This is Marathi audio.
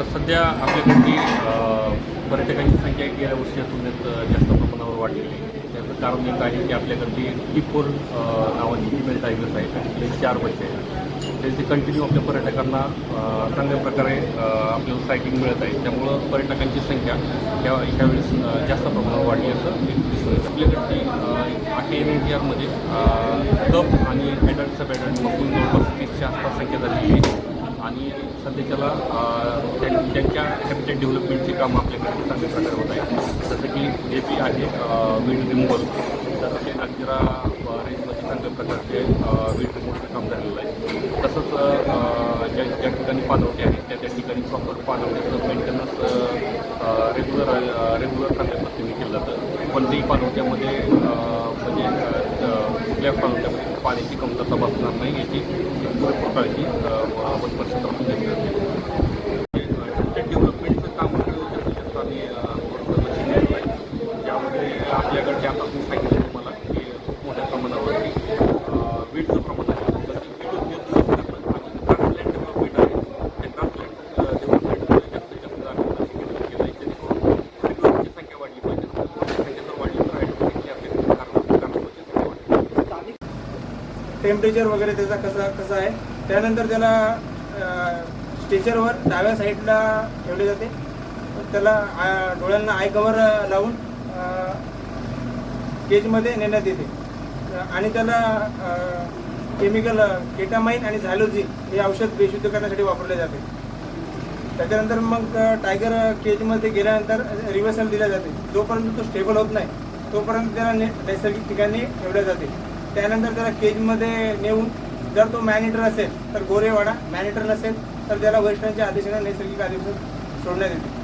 तर सध्या आपल्याकडची पर्यटकांची संख्या गेल्या वर्षीच्या तुलनेत जास्त प्रमाणावर वाढलेली आहे. त्याचं कारण एक आहे की आपल्याकडची टी फोर नावाची फिमेल टायगर्स आहेत आणि तिथे चार बच्चे आहेत. त्याचे कंटिन्यू आपल्या पर्यटकांना चांगल्या प्रकारे आपल्याला सायटिंग मिळत आहे. त्यामुळं पर्यटकांची संख्या ह्या ह्यावेळेस जास्त प्रमाणावर वाढली असं एक दिसून येतं. आपल्याकडची आठ एन एन टी आरमध्ये कप आणि ॲडल्ट सब ॲडल्ट बघून जवळपास तीसच्या आसपास संख्या झालेली आहे आणि सध्याच्याला त्यां- त्यांच्या हॅबिटेट डेव्हलपमेंटचे काम आपल्याकडे चांगल्या प्रकारे होत आहे जसं की जे पी आहे वीड रिमूव्हल तसं ते अगदिरा रेंजमध्ये चांगल्या प्रकारचे वीड रिमूव्हलचं काम झालेलं आहे. तसंच ज्या ज्या ठिकाणी पाणवटे आहेत त्या त्या ठिकाणी प्रॉपर पाणवट्याचं मेंटेनन्स रेग्युलर रेग्युलर चांगल्या पद्धतीने केलं जातं. कोणत्याही पाणवट्यामध्ये म्हणजे कुठल्या पाणवट्यामध्ये पाण्याची कमतरता बसणार नाही याची भरपूर काळजी वनपरिषद क्षेत्रातून घेतली जाते डेव्हलपमेंटचं काम जास्तीत जास्त आम्ही अ, थोडंसं लक्ष दिलेलं आहे त्यामध्ये आपल्याकडे आता मी सांगितलं तुम्हाला की खूप मोठ्या प्रमाणावरती वीटचं प्रमाण आहे. तर म्हणजे ते वीट उद्योग आणि डेव्हलपमेंट आहे डेव्हलपमेंट जास्तीत जास्त आम्ही लक्ष केंद्रित केलं आहे जेणेकरून संख्या वाढली पाहिजे. संख्या जर वाढली तर संख्या वाढली टेम्परेचर वगैरे त्याचा कसा कसा आहे? त्यानंतर त्याला स्टेचरवर डाव्या साईडला ठेवले जाते. त्याला डोळ्यांना आय कवर लावून केजमध्ये नेण्यात येते. आणि त्याला केमिकल केटामाइन आणि झायलोझिन हे औषध बेशुद्ध करण्यासाठी वापरले जाते. त्याच्यानंतर मग टायगर केजमध्ये गेल्यानंतर रिव्हर्सल दिल्या जाते. जोपर्यंत तो स्टेबल होत नाही तोपर्यंत त्याला ने नैसर्गिक ठिकाणी ठेवल्या जाते. त्यानंतर त्याला केजमध्ये नेऊन जर तो मॅनिटर असेल तर गोरेवाडा मॅनिटर नसेल तर त्याला वरिष्ठांच्या आदेशाने नैसर्गिक आदेश सोडण्यात येते.